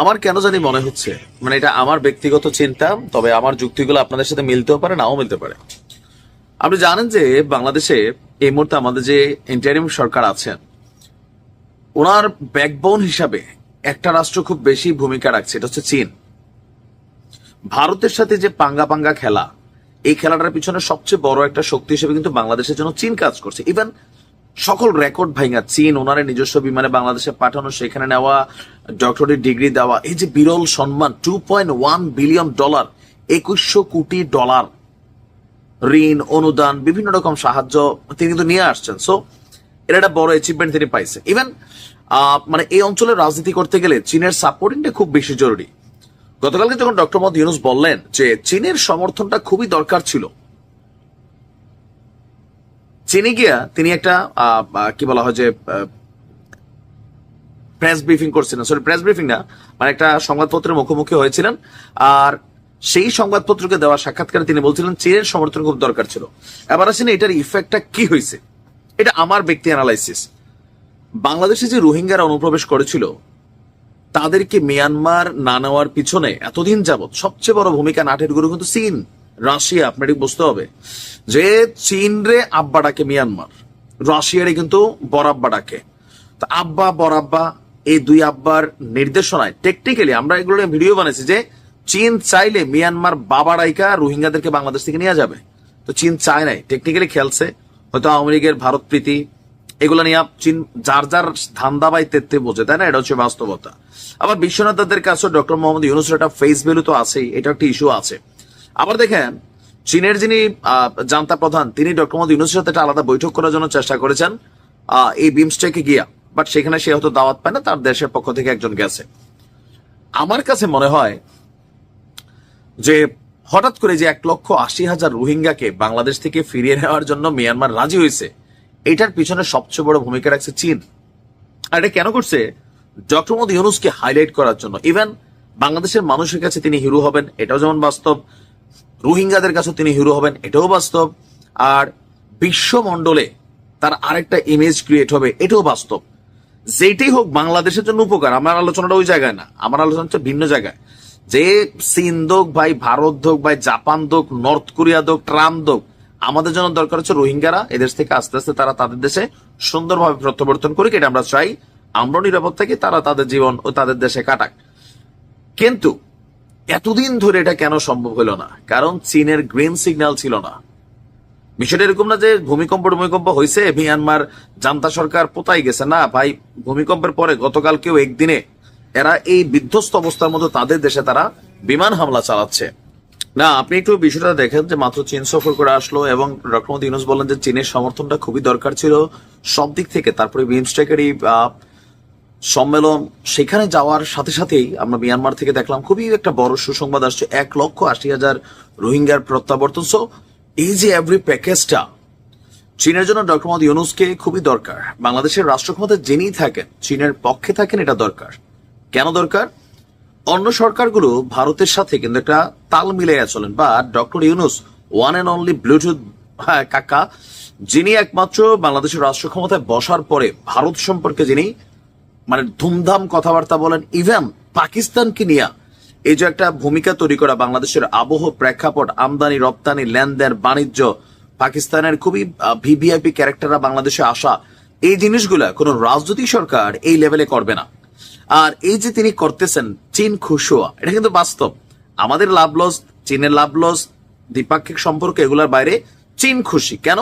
আমার কেন জানি মনে হচ্ছে মানে এটা আমার ব্যক্তিগত চিন্তা, তবে আমার যুক্তিগুলো আপনাদের সাথে মিলতেও পারে, নাও মিলতে পারে। আপনি জানেন যে বাংলাদেশে এই মুহূর্তে আমাদের যে ইন্টারিম সরকার আছেন, ওনার ব্যাকবোন হিসাবে একটা রাষ্ট্র খুব বেশি ভূমিকা রাখছে, এটা হচ্ছে চীন। ভারতের সাথে যে পাঙ্গা পাঙ্গা খেলা, এই খেলাটার পিছনে সবচেয়ে বড় একটা শক্তি হিসেবে কিন্তু বাংলাদেশের জন্য চীন কাজ করছে। ইভেন সকল রেকর্ড ভাঙা চীন, ওনারে নিজস্ব বিমানে বাংলাদেশে পাঠানো, সেখানে নেওয়া ডক্টরেট ডিগ্রি দেওয়া, এই যে বিরল সম্মান two point one billion dollar একুশশো কোটি ডলার ঋণ, অনুদান, বিভিন্ন রকম সাহায্য তিনি কিন্তু নিয়ে আসছেন। সো এটা একটা বড় অ্যাচিভমেন্ট তিনি পাইছেন ইভেন মানে এই অঞ্চলে রাজনীতি করতে গেলে চীনের সাপোর্টিংটা খুব বেশি জরুরি। গতকালকে যখন ডক্টর মোহাম্মদ ইউনুস বললেন যে চীনের সমর্থনটা খুবই দরকার ছিল চীনে গিয়া তিনি একটা কি বলা হয় যে প্রেস ব্রিফিং করছিলেন। সরি প্রেস ব্রিফিং না মানে একটা সংবাদপত্রের মুখোমুখি হয়েছিলেন। আর সেই সংবাদপত্রকে দেওয়া সাক্ষাৎকারে তিনি বলছিলেন, চীনের সমর্থন খুব দরকার ছিল। এবার আসেন, এটার ইফেক্টটা কি হয়েছে? এটা আমার ব্যক্তি অ্যানালাইসিস বাংলাদেশে যে রোহিঙ্গারা অনুপ্রবেশ করেছিল, তাদেরকে মিয়ানমার না নেওয়ার পিছনে এতদিন যাবৎ সবচেয়ে বড় ভূমিকা নাটের গুরু কিন্তু চীন। রাশিয়া আপনাকে বুঝতে হবে যে চীন রে আব্বা ডাকে মিয়ানমার। রাশিয়ারে কিন্তু বরাব্বা ডাকে। তা আব্বা বরাব্বা এই দুই আব্বার নির্দেশনায় টেকনিক্যালি আমরা এগুলো ভিডিও বানাইছি যে চীন চাইলে মিয়ানমার বাবা রাইকা রোহিঙ্গাদেরকে বাংলাদেশ থেকে নিয়ে যাবে। তো চীন চায় নাই টেকনিক্যালি খেলছে। হয়তো আওয়ামী লীগের ভারত প্রীতি, এগুলো নিয়ে চীন যার যার ধান্দা বাই তেত্তে বোঝে, তাই না? এটা হচ্ছে বাস্তবতা। আবার বিশ্বনাথদের কাছে ডক্টর মোহাম্মদ ইউনুসের একটা ফেস ভ্যালু তো আছেই, এটা একটা ইস্যু আছে। আবার দেখেন, চীনের যিনি জান্তা প্রধান, তিনি ডক্টর মোহাম্মদ ইউনুসের সাথে একটা আলাদা বৈঠক করার জন্য চেষ্টা করেছেন এই বিমস্টেকে গিয়া। বাট সেখানে সে হয়তো দাওয়াত পায় না, তার দেশের পক্ষ থেকে একজন গেছে। আমার কাছে মনে হয় যে হঠাৎ করে যে এক লক্ষ আশি হাজার রোহিঙ্গাকে বাংলাদেশ থেকে ফিরিয়ে নেওয়ার জন্য মিয়ানমার রাজি হয়েছে, এটার পিছনে সবচেয়ে বড় ভূমিকা রাখছে চীন। আর এটা কেন করছে? ডক্টর মোদী ইউনুসকে হাইলাইট করার জন্য। ইভেন বাংলাদেশের মানুষের কাছে তিনি হিরো হবেন, এটাও যেমন বাস্তব। রোহিঙ্গাদের কাছে তিনি হিরো হবেন, এটাও বাস্তব। আর বিশ্বমণ্ডলে তার আরেকটা ইমেজ ক্রিয়েট হবে, এটাও বাস্তব। যেটাই হোক, বাংলাদেশের জন্য উপকার, আমার আলোচনাটা ওই জায়গায় না, আমার আলোচনা হচ্ছে ভিন্ন জায়গায়। যে চীন দোক ভাই, ভারত দোক ভাই, জাপান দোক নর্থ কোরিয়া দোক ট্রাম্প দোক আমাদের জন্য দরকার হচ্ছে রোহিঙ্গারা, এদেশ থেকে আস্তে আস্তে তারা তাদের দেশে সুন্দরভাবে প্রত্যাবর্তন করুক, এটা আমরা চাই। আমরা নিরাপদ থাকি, তারা তাদের জীবন ও তাদের দেশে কাটাক। কিন্তু এতদিন ধরে এটা কেন সম্ভব হলো না? কারণ চীনের গ্রিন সিগন্যাল ছিল না। বিষয়টা এরকম না যে ভূমিকম্প ভূমিকম্প হয়েছে মিয়ানমার জান্তা সরকার পোতাই গেছে। না, ভাই, ভূমিকম্পের পরে গতকালকেও একদিনে এরা এই বিধ্বস্ত অবস্থার মধ্যে তাদের দেশে তারা বিমান হামলা চালাচ্ছে। না, আপনি একটু বিষয়টা দেখেন যে মাত্র চীন সফর করে আসলো এবং ডক্টর মোদী ইউনুস বললেন যে চীনের সমর্থনটা খুবই দরকার ছিল সব দিক থেকে। তারপরে বিমস্টেকের এই সম্মেলন সেখানে যাওয়ার সাথে সাথেই আমরা মিয়ানমার থেকে দেখলাম খুবই একটা বড় সুসংবাদ আসছে। এক লক্ষ আশি হাজার রোহিঙ্গার প্রত্যাবর্তন। সো এই যে এভরি প্যাকেজটা চীনের জন্য ডক্টর মোহাম্মদ ইউনুসকে খুবই দরকার। বাংলাদেশের রাষ্ট্রক্ষমতা যিনিই থাকেন, চীনের পক্ষে থাকেন, এটা দরকার। কেন দরকার? অন্য সরকারগুলো ভারতের সাথে কিন্তু একটা তাল মিলিয়ে চলেন। বা doctor Yunus one and only bluetooth কাকা, যিনি একমাত্র বাংলাদেশের রাষ্ট্র ক্ষমতায় বসার পরে ভারত সম্পর্কে যিনি মানে ধুমধাম কথাবার্তা বলেন ইভেন পাকিস্তানকে নিয়ে এই যে একটা ভূমিকা তৈরি করা বাংলাদেশের আবহ প্রেক্ষাপট, আমদানি, রপ্তানি, লেনদেন, বাণিজ্য, পাকিস্তানের খুবই ভিভিআইপি ক্যারেক্টাররা বাংলাদেশে আসা, এই জিনিসগুলো কোনো রাজনৈতিক সরকার এই লেভেলে করবে না। আর এই যে তিনি করতেছেন, চীন খুশি হওয়া এটা কিন্তু বাস্তব। আমাদের লাভ লস চীনের লাভ লস দ্বিপাক্ষিক সম্পর্ক এগুলার বাইরে চীন খুশি। কেন?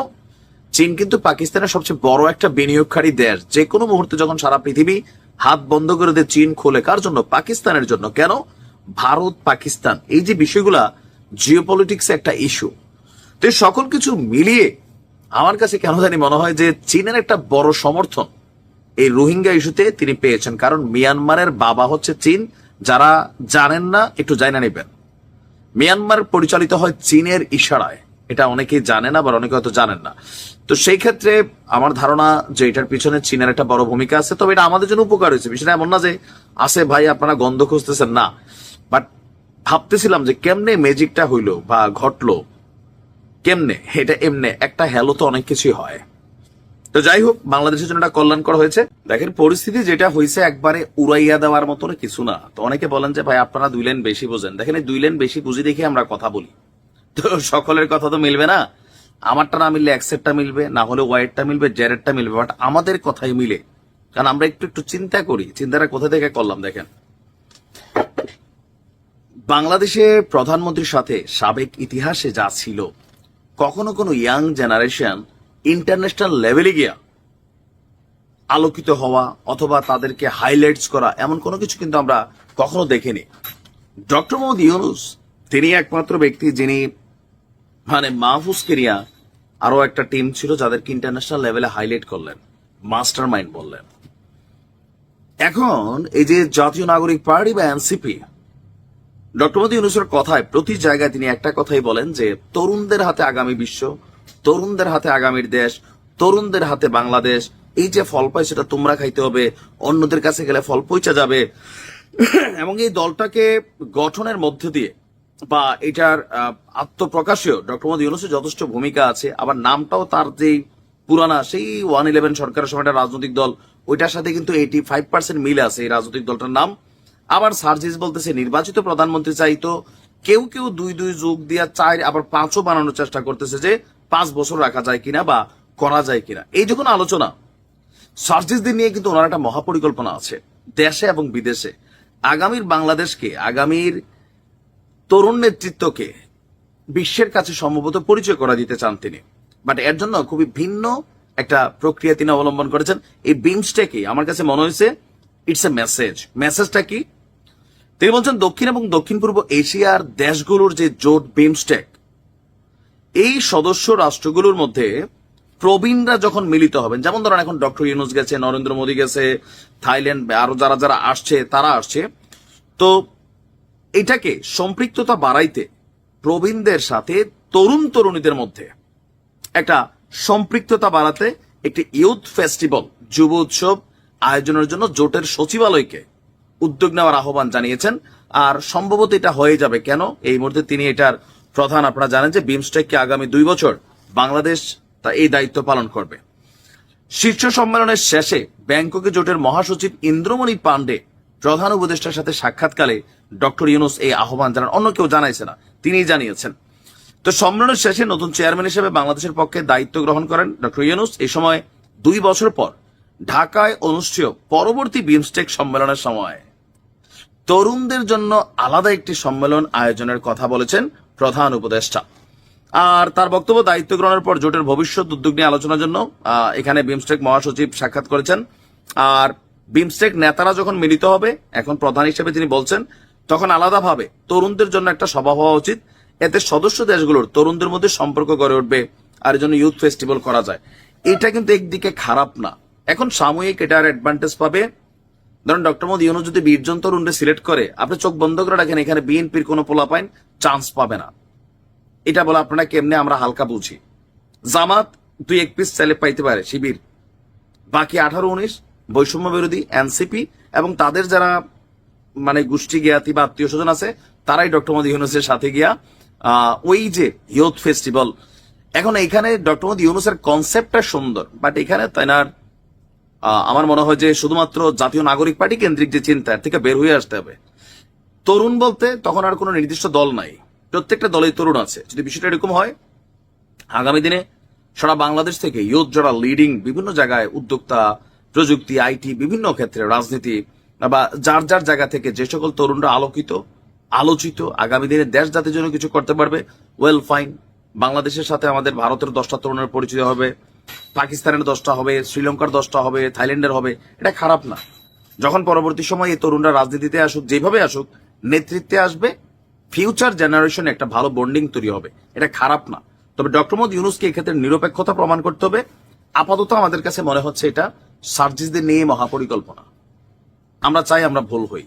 চীন কিন্তু পাকিস্তানের সবচেয়ে বড় একটা বিনিয়োগকারী দেশ। যে কোনো মুহূর্তে যখন সারা পৃথিবী হাত বন্ধ করে দিয়ে চীন খোলে, কার জন্য? পাকিস্তানের জন্য। কেন? ভারত, পাকিস্তান। এই যে বিষয়গুলা জিওপলিটিক্স একটা ইস্যু তো সকল কিছু মিলিয়ে আমার কাছে কেন জানি মনে হয় যে চীনের একটা বড় সমর্থন এই রোহিঙ্গা ইস্যুতে তিনি পেয়েছেন। কারণ মিয়ানমারের বাবা হচ্ছে চীন। যারা জানেন না, একটু জানা নেবেন। মিয়ানমার পরিচালিত হয় চীনের ইশারায়। এটা অনেকেই না বা অনেকে হয়তো জানেন না। তো সেই ক্ষেত্রে আমার ধারণা যে এটার পিছনে চীনের একটা বড় ভূমিকা আছে, তবে এটা আমাদের জন্য উপকার হয়েছে। বিষয়টা এমন না যে আছে ভাই, আপনারা গন্ধ খুঁজতেছেন, না। বাট ভাবতেছিলাম যে কেমনে ম্যাজিকটা হইল বা ঘটলো, কেমনে, এটা এমনে, একটা হ্যালো তো অনেক কিছুই হয়। তো যাই হোক, বাংলাদেশের জন্য একটা কল্যাণকর হয়েছে। দেখেন, পরিস্থিতি যেটা হয়েছে একবারে উড়াইয়া দেওয়ার মতন কিছু না। তো অনেকে বলেন যে, ভাই, আপনারা দুই লাইন বেশি বোঝেন। দেখেন, এই দুই লাইন বেশি বুঝি দেখে আমরা কথা বলি। তো সকলের কথা তো মিলবে না। আমারটা না মিললে অ্যাক্সেটটা মিলবে, না হলে ওয়াইটটা মিলবে জ্যারেটটা মিলবে বাট আমাদের কথাই মিলে। কারণ আমরা একটু একটু চিন্তা করি, চিন্তাটা কোথা থেকে করলাম দেখেন। বাংলাদেশে প্রধানমন্ত্রীর সাথে সাবেক ইতিহাসে যা ছিল, কখনো কোনো ইয়াং জেনারেশন ইন্টারন্যাশনাল লেভেলে গিয়া আলোকিত হওয়া অথবা তাদেরকে হাইলাইটস করা, এমন কোনো কিছু কিন্তু আমরা কখনো দেখিনি। ডক্টর মোহাম্মদ ইউনুস, তিনি একমাত্র ব্যক্তি যিনি মানে মাহফুজ কেরিয়া আরও একটা টিম ছিল যাদেরকে ইন্টারন্যাশনাল লেভেলে হাইলাইট করলেন মাস্টার মাইন্ড বললেন। এখন এই যে জাতীয় নাগরিক পার্টি বা এনসিপি, ডক্টর মোদী ইউনুসের কথায় প্রতি জায়গায় তিনি একটা কথাই বলেন যে, তরুণদের হাতে আগামী বিশ্ব, তরুণদের হাতে আগামীর দেশ, তরুণদের হাতে বাংলাদেশ, এই যে ফল পাই সেটা তোমরা খাইতে হবে, অন্যদের কাছে গেলে ফল পৌঁছা যাবে। এবং এই দলটাকে গঠনের মধ্যে দিয়ে বা এটার আত্মপ্রকাশেও ডক্টর মোদী ইউনুসের যথেষ্ট ভূমিকা আছে। আবার নামটাও তার যে পুরানা, সেই ওয়ান ইলেভেন সরকারের সময় একটা রাজনৈতিক দল, ওইটার সাথে কিন্তু এইটি ফাইভ পার্সেন্ট মিলে আছে এই রাজনৈতিক দলটার নাম। আবার সার্জিস বলতেছে, নির্বাচিত প্রধানমন্ত্রী চাইতো কেউ কেউ দুই দুই যুগ দিয়া চার, আবার পাঁচও বানানোর চেষ্টা করতেছে যে পাঁচ বছর রাখা যায় কিনা বা করা যায় কিনা। এই যখন আলোচনা, সার্জিসদের নিয়ে কিন্তু ওনার একটা মহাপরিকল্পনা আছে, দেশে এবং বিদেশে। আগামীর বাংলাদেশকে, আগামীর তরুণ নেতৃত্বকে বিশ্বের কাছে সম্ভবত পরিচয় করা দিতে চান তিনি। বাট এর জন্য খুবই ভিন্ন একটা প্রক্রিয়া তিনি অবলম্বন করেছেন। এই বিমস্টেকে আমার কাছে মনে হয়েছে ইটস এ মেসেজ মেসেজটা কি? তিনি বলছেন, দক্ষিণ এবং দক্ষিণ পূর্ব এশিয়ার দেশগুলোর যে জোট বিমস্টেক এই সদস্য রাষ্ট্রগুলোর মধ্যে প্রবীণরা যখন মিলিত হবেন, যেমন ধরেন এখন ডক্টর ইউনুস গেছে, নরেন্দ্র মোদী গেছে, থাইল্যান্ড, আরও যারা যারা আসছে, তারা আসছে, তো এটাকে সম্পৃক্ততা বাড়াইতে প্রবীণদের সাথে তরুণ তরুণীদের মধ্যে একটা সম্পৃক্ততা বাড়াতে একটি ইউথ ফেস্টিভ্যাল, যুব উৎসব আয়োজনের জন্য জোটের সচিবালয়কে উদ্যোগ নেওয়ার আহ্বান জানিয়েছেন। আর সম্ভবত এটা হয়ে যাবে কেন? এই মুহূর্তে তিনি এটার প্রধান। আপনারা জানেন যে বিমস্টেককে আগামী দুই বছর বাংলাদেশ তা এই দায়িত্ব পালন করবে। শীর্ষ সম্মেলনের শেষে ব্যাংককে জোটের মহাসচিব ইন্দ্রমণি পান্ডে প্রধান উপদেষ্টার সাথে সাক্ষাৎকালে ডক্টর ইউনুস এই আহ্বান জানান। অন্য কেউ জানাইছে না, তিনিই জানিয়েছেন। তো সম্মেলনের শেষে নতুন চেয়ারম্যান হিসেবে বাংলাদেশের পক্ষে দায়িত্ব গ্রহণ করেন ডক্টর ইউনুস। এই সময় দুই বছর পর ঢাকায় অনুষ্ঠেয় পরবর্তী বিমস্টেক সম্মেলনের সময়। তরুণদের জন্য আলাদা একটি সম্মেলন আয়োজনের কথা বলেছেন প্রধান উপদেষ্টা। আর তার বক্তব্য দায়িত্ব গ্রহণের পর জোটের ভবিষ্যৎ উদ্যোগ নিয়ে আলোচনার জন্য এখানে বিমস্টেক মহাসচিব সাক্ষাৎ করেছেন। আর বিমস্টেক নেতারা যখন মিলিত হবে, এখন প্রধান হিসেবে তিনি বলছেন, তখন আলাদাভাবে তরুণদের জন্য একটা সভা হওয়া উচিত। এতে সদস্য দেশগুলোর তরুণদের মধ্যে সম্পর্ক গড়ে উঠবে আর জন্য ইউথ ফেস্টিভ্যাল করা যায়। এটা কিন্তু একদিকে খারাপ না। এখন সাময়িক এটার অ্যাডভান্টেজ পাবে। ধরেন ডক্টর মোদী ইউনো যদি বিশজন তরুণরে সিলেক্ট করে, আপনি চোখ বন্ধ করে রাখেন, এখানে বিএনপির কোনো পোলা পাইন চান্স পাবে না। এটা বলে আপনারা কেমনে আমরা হালকা বুঝি? জামাত দুই এক পিস চাইলে পাইতে পারে, শিবির। বাকি আঠারো, উনিশ বৈষম্য বিরোধী এনসিপি এবং তাদের যারা মানে গোষ্ঠী জ্ঞাতি বা আত্মীয় স্বজন আছে তারাই ডক্টর মোদী ইউনুসের সাথে গিয়া ওই যে ইয়ুথ ফেস্টিভ্যাল এখন এখানে ডক্টর মোদী ইউনুসের কনসেপ্টটা সুন্দর বাট এখানে তাইনার আহ, আমার মনে হয় যে শুধুমাত্র জাতীয় নাগরিক পার্টি কেন্দ্রিক যে চিন্তা থেকে বের হয়ে আসতে হবে। তরুণ বলতে তখন আর কোনো নির্দিষ্ট দল নাই প্রত্যেকটা দলেই তরুণ আছে যদি বিষয়টা এরকম হয় আগামী দিনে সারা বাংলাদেশ থেকে ইউথ যারা লিডিং বিভিন্ন জায়গায় উদ্যোক্তা প্রযুক্তি আইটি বিভিন্ন ক্ষেত্রে রাজনীতি, বা যার যার জায়গা থেকে যে সকল তরুণরা আলোকিত, আলোচিত, আগামী দিনে দেশ জাতির জন্য কিছু করতে পারবে ওয়েল ফাইন বাংলাদেশের সাথে আমাদের ভারতের দশটা তরুণের পরিচয় হবে, পাকিস্তানের দশটা হবে, শ্রীলঙ্কার দশটা হবে, থাইল্যান্ডের হবে, এটা খারাপ না। যখন পরবর্তী সময় এই তরুণরা রাজনীতিতে আসুক, যেভাবে আসুক, নেতৃত্বে আসবে ফিউচার জেনারেশন একটা ভালো বন্ডিং তৈরি হবে। এটা খারাপ না। তবে ডক্টর মোহাম্মদ ইউনুসকে এক্ষেত্রে নিরপেক্ষতা প্রমাণ করতে হবে। আপাতত আমাদের কাছে মনে হচ্ছে এটা। সার্জিসদের নিয়ে মহাপরিকল্পনা। আমরা চাই আমরা ভুল হই।